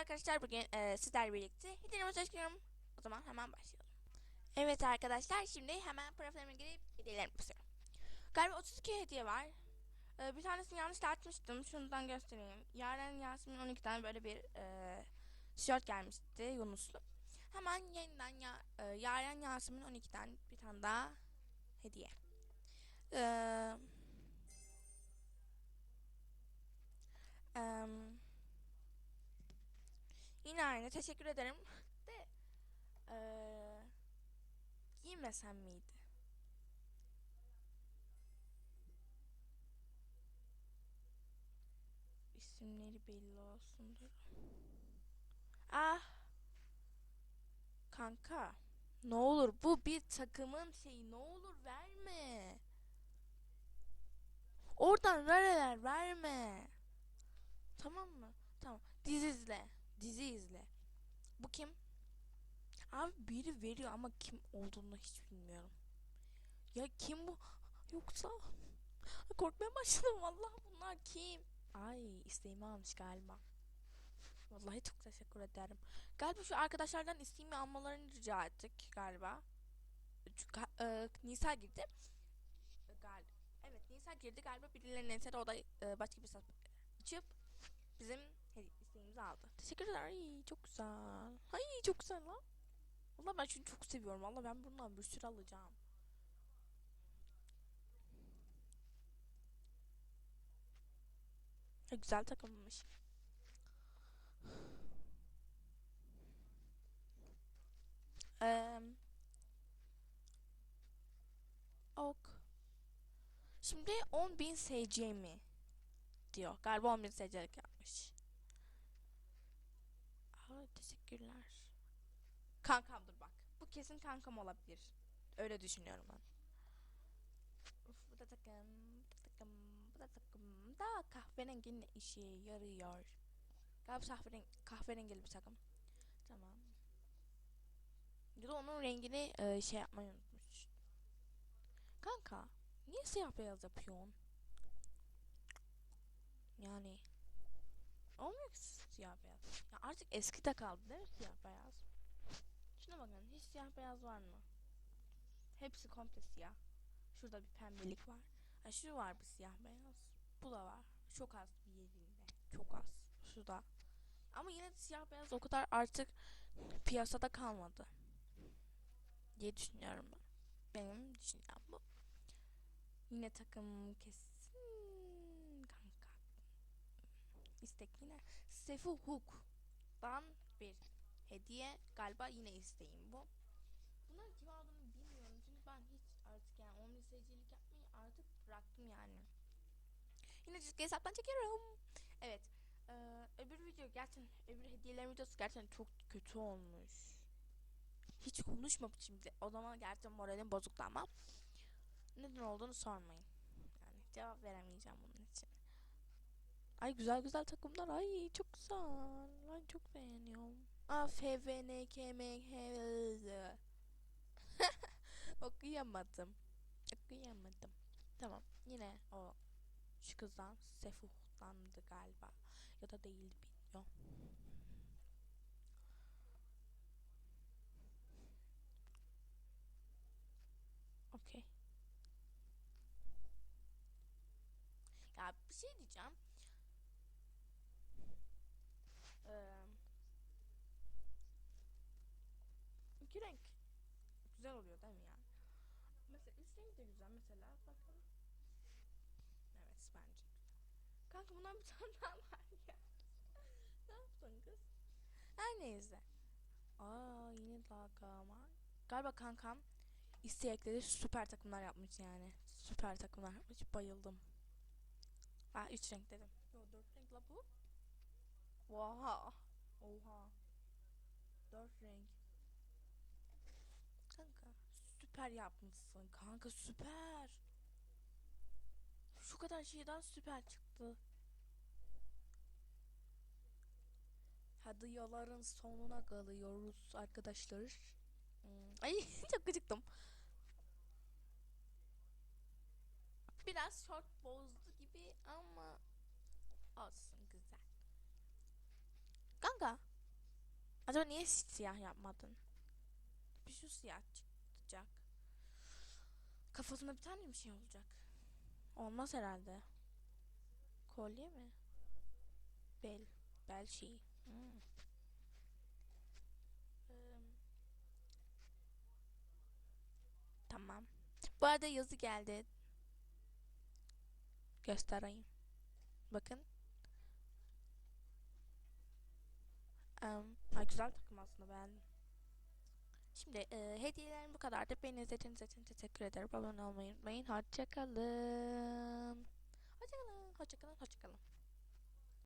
arkadaşlar bugün e, sizlerle birlikte hediyelerimizi açıklıyorum. O zaman hemen başlayalım. Evet arkadaşlar şimdi hemen profilime girip hediyelerimi basıyorum. Galiba 32 hediye var. E, bir tanesini yanlış açmıştım. Şundan göstereyim. Yaren Yasemin 12 tane böyle bir e, tişört gelmişti Yunuslu. Hemen yeniden ya, e, Yaren Yasemin 12'den bir tane daha hediye. Eee Em, yine aynı teşekkür ederim de eee giymesem miydi? İsimleri belli olsundur. Ah kanka ne olur bu bir takımın şeyi ne olur verme. Oradan rareler verme. Tamam mı? Tamam. Dizi izle. Dizi izle. Bu kim? Abi biri veriyor ama kim olduğunu hiç bilmiyorum. Ya kim bu? Yoksa korkmaya başladım vallahi bunlar kim? Ay isteğimi almış galiba. Vallahi çok teşekkür ederim. Galiba şu arkadaşlardan isteğimi almalarını rica ettik galiba. Çünkü, e, Nisa girdi. E, Gal evet Nisa girdi galiba birilerinin ensede o da e, başka bir hesap açıp bizim isteğimizi aldı. Teşekkürler. Ay çok güzel. Ay çok güzel lan. Valla ben şunu çok seviyorum. Valla ben bundan bir sürü alacağım. Ya güzel takılmış. Eee ok. Şimdi 10.000 SC mi? diyor. Galiba 10.000 SC'lik yapmış. Teşekkürler. Kankamdır bak. Bu kesin kankam olabilir. Öyle düşünüyorum ben. Uf, bu da takım, bu da takım, bu da takım. Da kahverengi ne işe yarıyor? Galiba kahverengi, kahverengili bir takım. Tamam. Ya da onun rengini e, şey yapmayı unutmuş. Kanka, niye siyah beyaz yapıyorsun? Yani olmuyor ki siyah beyaz. Ya artık eski de kaldı değil mi siyah beyaz? Şuna bakın hiç siyah beyaz var mı? Hepsi komple siyah. Şurada bir pembelik var. Ha, şu var bir siyah beyaz. Bu da var. Çok az bir yerinde. Çok az. Şurada. Ama yine de siyah beyaz o kadar artık piyasada kalmadı. Diye düşünüyorum ben. Benim düşüncem bu. Yine takım kesin. İstek yine. Sefu Hook'dan bir hediye. Galiba yine isteğim bu. Bunların kim olduğunu bilmiyorum. Çünkü ben hiç artık yani 10 lisecilik yapmayı artık bıraktım yani. Yine çizgi hesaptan çekiyorum. Evet. Ee, öbür video gerçekten öbür hediyelerin videosu gerçekten çok kötü olmuş. Hiç konuşma şimdi. O zaman gerçekten moralim bozuktu ama neden olduğunu sormayın. Yani cevap veremeyeceğim bunun için. Ay güzel güzel takımlar. Ay çok güzel. Ben çok beğeniyorum. A F V N K M H L Okuyamadım. Okuyamadım. Tamam. Yine o şu kızdan Sefuh'tandı galiba. Ya da değildi bilmiyorum. Okey. Ya bir şey diyeceğim. Ee, iki renk güzel oluyor değil mi yani? Mesela üç renk de güzel mesela bakalım. Evet bence. Kanka bundan bir tane daha var ya. ne yaptın kız? Her neyse. Aa yine lagama. Galiba kankam istekleri süper takımlar yapmış yani. Süper takımlar yapmış. Bayıldım. Aa üç renk dedim. Yo dört renk la bu. Oha. Oha. Dört renk. Kanka süper yapmışsın. Kanka süper. Şu kadar şeyden süper çıktı. Hadi yolların sonuna kalıyoruz arkadaşlar. Hmm, Ay çok gıcıktım. Biraz short bozdu gibi ama olsun güzel. Kanka Acaba niye siyah yapmadın? Bir şu siyah çıkacak. Kafasında bir tane mi şey olacak? Olmaz herhalde. Kolye mi? Bel. Bel şeyi. Hmm. Tamam. Bu arada yazı geldi. Göstereyim. Bakın. Em, ay güzel takım aslında beğendim. Şimdi e, hediyelerim bu kadardı. Beni izlediğiniz için teşekkür ederim. Abone olmayı unutmayın. Hoşçakalın. Hoşçakalın. Hoşçakalın. Hoşçakalın.